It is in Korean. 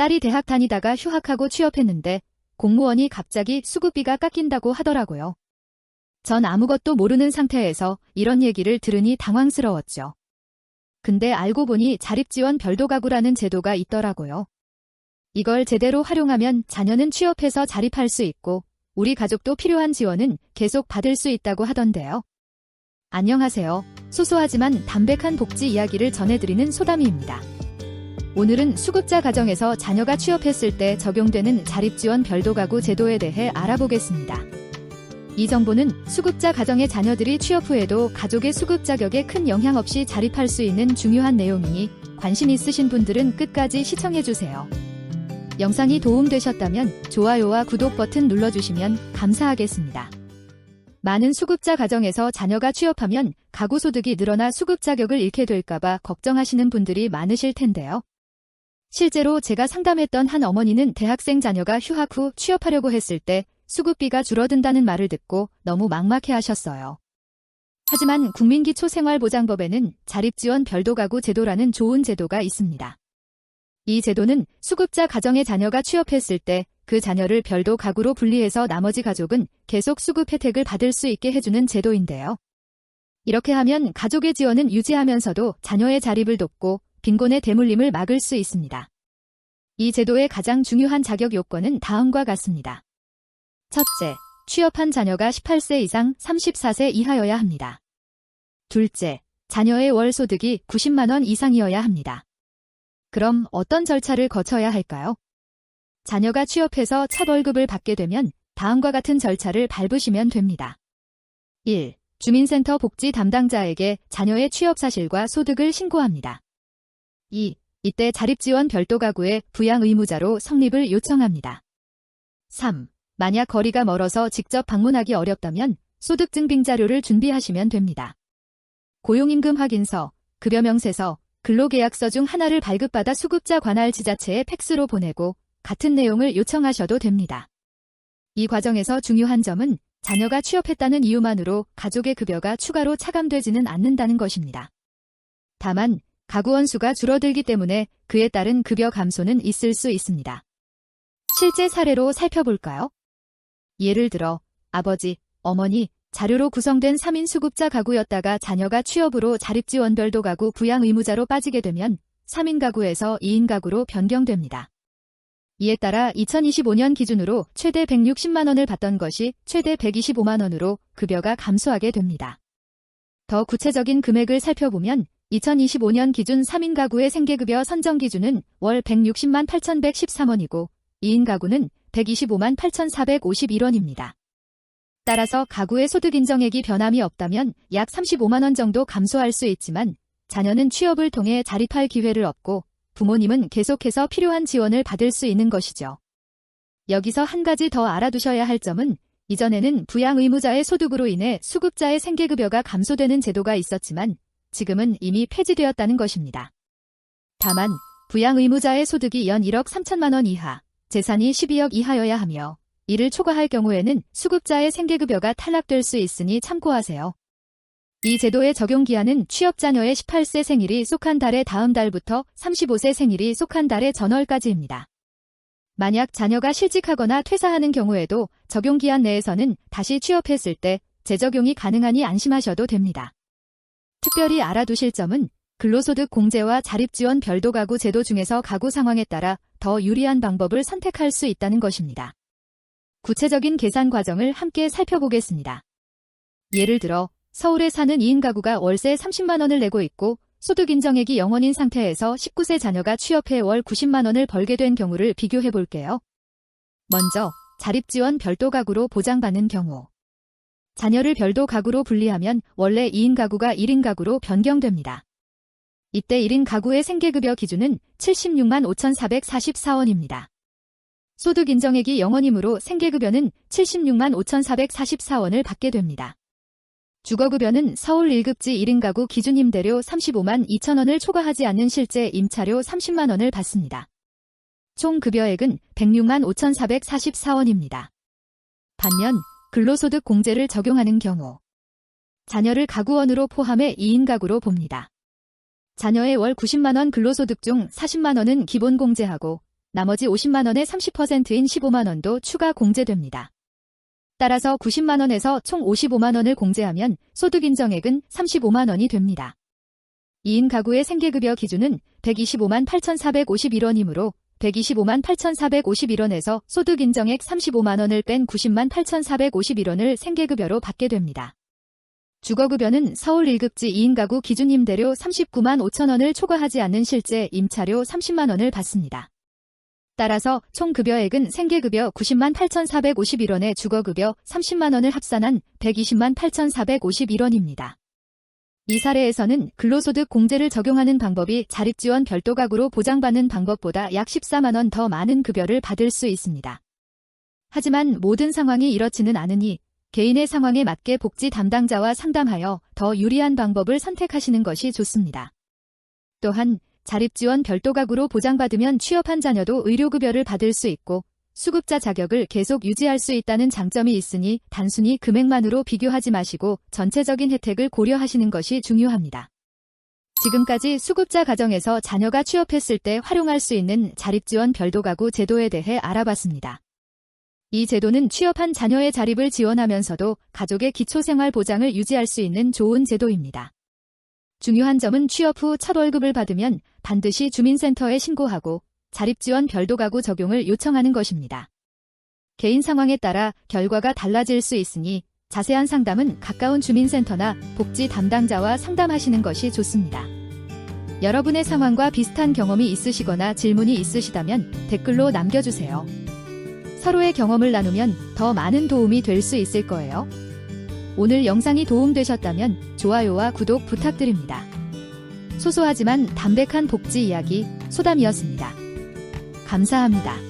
딸이 대학 다니다가 휴학하고 취업했는데 공무원이 갑자기 수급비가 깎인다고 하더라고요. 전 아무것도 모르는 상태에서 이런 얘기를 들으니 당황스러웠죠. 근데 알고 보니 자립지원 별도가구라는 제도가 있더라고요. 이걸 제대로 활용하면 자녀는 취업해서 자립할 수 있고 우리 가족도 필요한 지원은 계속 받을 수 있다고 하던데요. 안녕하세요. 소소하지만 담백한 복지 이야기를 전해드리는 소담이입니다. 오늘은 수급자 가정에서 자녀가 취업했을 때 적용되는 자립지원 별도가구 제도에 대해 알아보겠습니다. 이 정보는 수급자 가정의 자녀들이 취업 후에도 가족의 수급 자격에 큰 영향 없이 자립할 수 있는 중요한 내용이니 관심 있으신 분들은 끝까지 시청해주세요. 영상이 도움되셨다면 좋아요와 구독 버튼 눌러주시면 감사하겠습니다. 많은 수급자 가정에서 자녀가 취업하면 가구 소득이 늘어나 수급 자격을 잃게 될까봐 걱정하시는 분들이 많으실 텐데요. 실제로 제가 상담했던 한 어머니는 대학생 자녀가 휴학 후 취업하려고 했을 때 수급비가 줄어든다는 말을 듣고 너무 막막해 하셨어요. 하지만 국민기초생활보장법에는 자립지원 별도가구 제도라는 좋은 제도가 있습니다. 이 제도는 수급자 가정의 자녀가 취업했을 때 그 자녀를 별도 가구로 분리해서 나머지 가족은 계속 수급 혜택을 받을 수 있게 해주는 제도인데요. 이렇게 하면 가족의 지원은 유지하면서도 자녀의 자립을 돕고 빈곤의 대물림을 막을 수 있습니다. 이 제도의 가장 중요한 자격 요건은 다음과 같습니다. 첫째, 취업한 자녀가 18세 이상 34세 이하여야 합니다. 둘째, 자녀의 월 소득이 90만원 이상이어야 합니다. 그럼 어떤 절차를 거쳐야 할까요? 자녀가 취업해서 첫 월급을 받게 되면 다음과 같은 절차를 밟으시면 됩니다. 1. 주민센터 복지 담당자에게 자녀의 취업 사실과 소득을 신고합니다. 2. 이때 자립지원 별도 가구의 부양 의무자로 성립을 요청합니다. 3. 만약 거리가 멀어서 직접 방문하기 어렵다면 소득증빙 자료를 준비하시면 됩니다. 고용임금 확인서, 급여명세서, 근로계약서 중 하나를 발급받아 수급자 관할 지자체에 팩스로 보내고 같은 내용을 요청하셔도 됩니다. 이 과정에서 중요한 점은 자녀가 취업했다는 이유만으로 가족의 급여가 추가로 차감되지는 않는다는 것입니다. 다만 가구원 수가 줄어들기 때문에 그에 따른 급여 감소는 있을 수 있습니다. 실제 사례로 살펴볼까요? 예를 들어 아버지, 어머니, 자료로 구성된 3인 수급자 가구였다가 자녀가 취업으로 자립지원 별도 가구 부양 의무자로 빠지게 되면 3인 가구에서 2인 가구로 변경됩니다. 이에 따라 2025년 기준으로 최대 160만 원을 받던 것이 최대 125만 원으로 급여가 감소하게 됩니다. 더 구체적인 금액을 살펴보면 2025년 기준 3인 가구의 생계급여 선정 기준은 월 160만 8,113원이고 2인 가구는 125만 8,451원입니다. 따라서 가구의 소득 인정액이 변함이 없다면 약 35만 원 정도 감소할 수 있지만 자녀는 취업을 통해 자립할 기회를 얻고 부모님은 계속해서 필요한 지원을 받을 수 있는 것이죠. 여기서 한 가지 더 알아두셔야 할 점은 이전에는 부양 의무자의 소득으로 인해 수급자의 생계급여가 감소되는 제도가 있었지만 지금은 이미 폐지되었다는 것입니다. 다만 부양 의무자의 소득이 연 1억 3천만 원 이하, 재산이 12억 이하여야 하며 이를 초과할 경우에는 수급자의 생계급여가 탈락될 수 있으니 참고하세요. 이 제도의 적용 기한은 취업 자녀의 18세 생일이 속한 달의 다음 달부터 35세 생일이 속한 달의 전월까지입니다. 만약 자녀가 실직하거나 퇴사하는 경우에도 적용 기한 내에서는 다시 취업했을 때 재적용이 가능하니 안심하셔도 됩니다. 특별히 알아두실 점은 근로소득 공제와 자립지원 별도 가구 제도 중에서 가구 상황에 따라 더 유리한 방법을 선택할 수 있다는 것입니다. 구체적인 계산 과정을 함께 살펴보겠습니다. 예를 들어 서울에 사는 2인 가구가 월세 30만 원을 내고 있고 소득 인정액이 0원인 상태에서 19세 자녀가 취업해 월 90만 원을 벌게 된 경우를 비교해 볼게요. 먼저 자립지원 별도 가구로 보장받는 경우 자녀를 별도 가구로 분리하면 원래 2인 가구가 1인 가구로 변경됩니다. 이때 1인 가구의 생계급여 기준은 76만 5,444원입니다. 소득 인정액이 0원이므로 생계급여는 76만 5,444원을 받게 됩니다. 주거급여는 서울 1급지 1인 가구 기준 임대료 35만 2천원을 초과하지 않는 실제 임차료 30만원을 받습니다. 총 급여액은 106만 5,444원입니다. 반면 근로소득 공제를 적용하는 경우 자녀를 가구원으로 포함해 2인 가구로 봅니다. 자녀의 월 90만원 근로소득 중 40만원은 기본 공제하고 나머지 50만원의 30%인 15만원도 추가 공제됩니다. 따라서 90만원에서 총 55만원을 공제하면 소득 인정액은 35만원이 됩니다. 2인 가구의 생계급여 기준은 125만 8,451원이므로 125만 8,451원에서 소득 인정액 35만원을 뺀 90만 8,451원을 생계급여로 받게 됩니다. 주거급여는 서울 1급지 2인 가구 기준 임대료 39만 5천원을 초과하지 않는 실제 임차료 30만원을 받습니다. 따라서 총 급여액은 생계급여 90만 8,451원에 주거급여 30만원을 합산한 120만 8,451원입니다. 이 사례에서는 근로소득 공제를 적용하는 방법이 자립지원 별도가구로 보장받는 방법보다 약 14만원 더 많은 급여를 받을 수 있습니다. 하지만 모든 상황이 이렇지는 않으니 개인의 상황에 맞게 복지 담당자와 상담하여 더 유리한 방법을 선택하시는 것이 좋습니다. 또한 자립지원 별도가구로 보장받으면 취업한 자녀도 의료급여를 받을 수 있고 수급자 자격을 계속 유지할 수 있다는 장점이 있으니 단순히 금액만으로 비교하지 마시고 전체적인 혜택을 고려하시는 것이 중요합니다. 지금까지 수급자 가정에서 자녀가 취업했을 때 활용할 수 있는 자립지원 별도가구 제도에 대해 알아봤습니다. 이 제도는 취업한 자녀의 자립을 지원하면서도 가족의 기초생활 보장을 유지할 수 있는 좋은 제도입니다. 중요한 점은 취업 후 첫 월급을 받으면 반드시 주민센터에 신고하고 자립지원 별도 가구 적용을 요청하는 것입니다. 개인 상황에 따라 결과가 달라질 수 있으니 자세한 상담은 가까운 주민센터나 복지 담당자와 상담하시는 것이 좋습니다. 여러분의 상황과 비슷한 경험이 있으시거나 질문이 있으시다면 댓글로 남겨주세요. 서로의 경험을 나누면 더 많은 도움이 될 수 있을 거예요. 오늘 영상이 도움되셨다면 좋아요와 구독 부탁드립니다. 소소하지만 담백한 복지 이야기 소담이었습니다. 감사합니다.